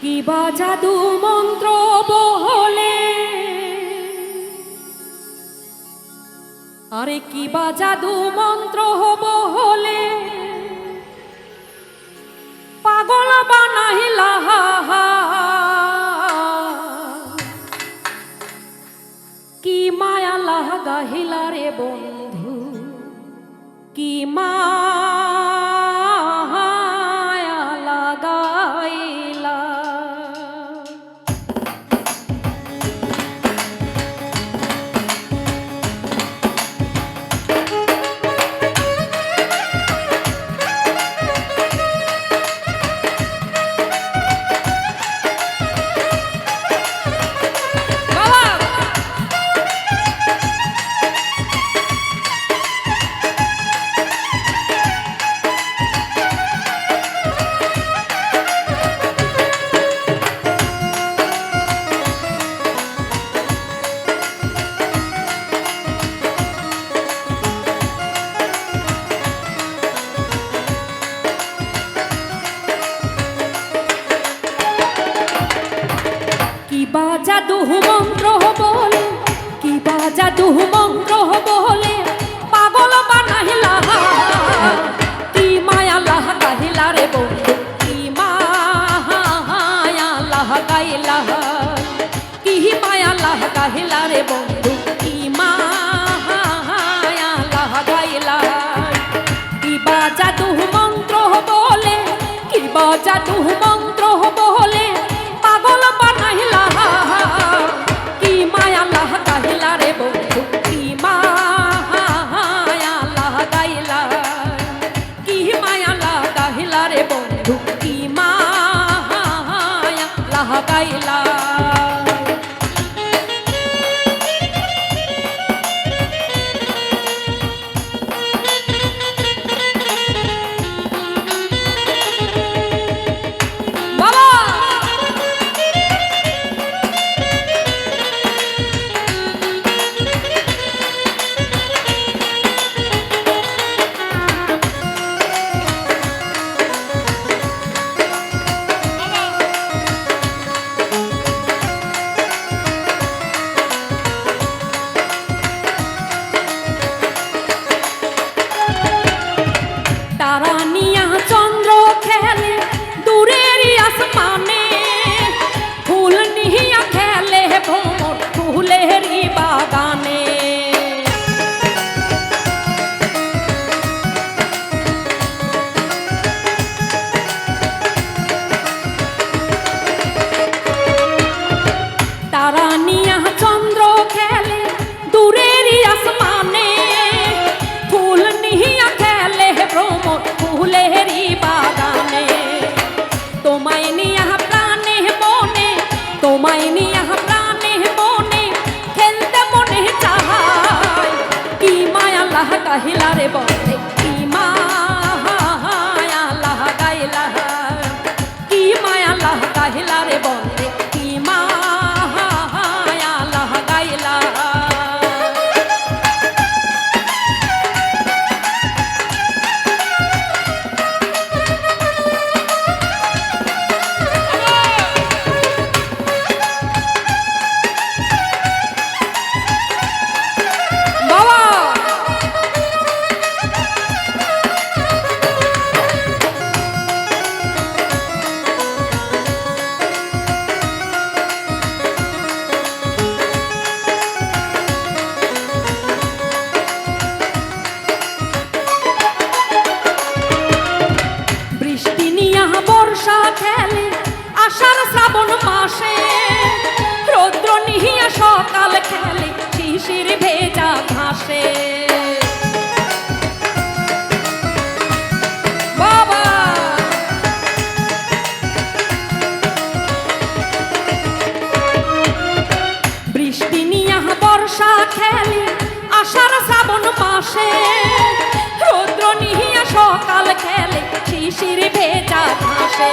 কি বা জাদু মন্ত্র বহলে? আরে কি বা জাদু মন্ত্র বহলে? পাগল বানাইলা কি মায়া লাহা গাহিলা রে বন্ধু? কি মা জাদু মগ্রহ বলে পাগল বানাহিলা। কি মায়া লাহ কাহিলা রে বন্ধু কি মায়া লাহ কাহিলা কি মায়া লাহ কাহিলা রে বন্ধু কি লাহ কাহিলা কি বা জাদু মন্ত্র বলে কি বা জাদু Bible. আসে রৌদ্র নিহিয়া সকাল খেলে শিশির ভেজা ঘাসে।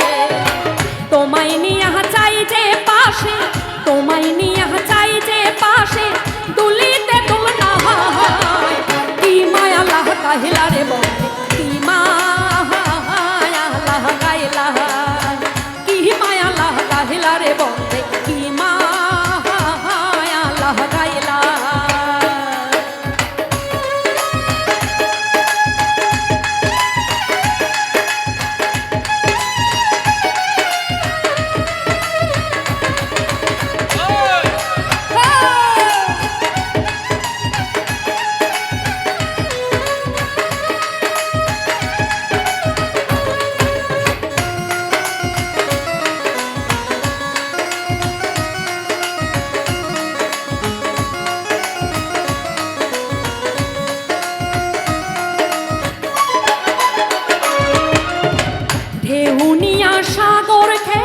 উনিয়া সাগর খে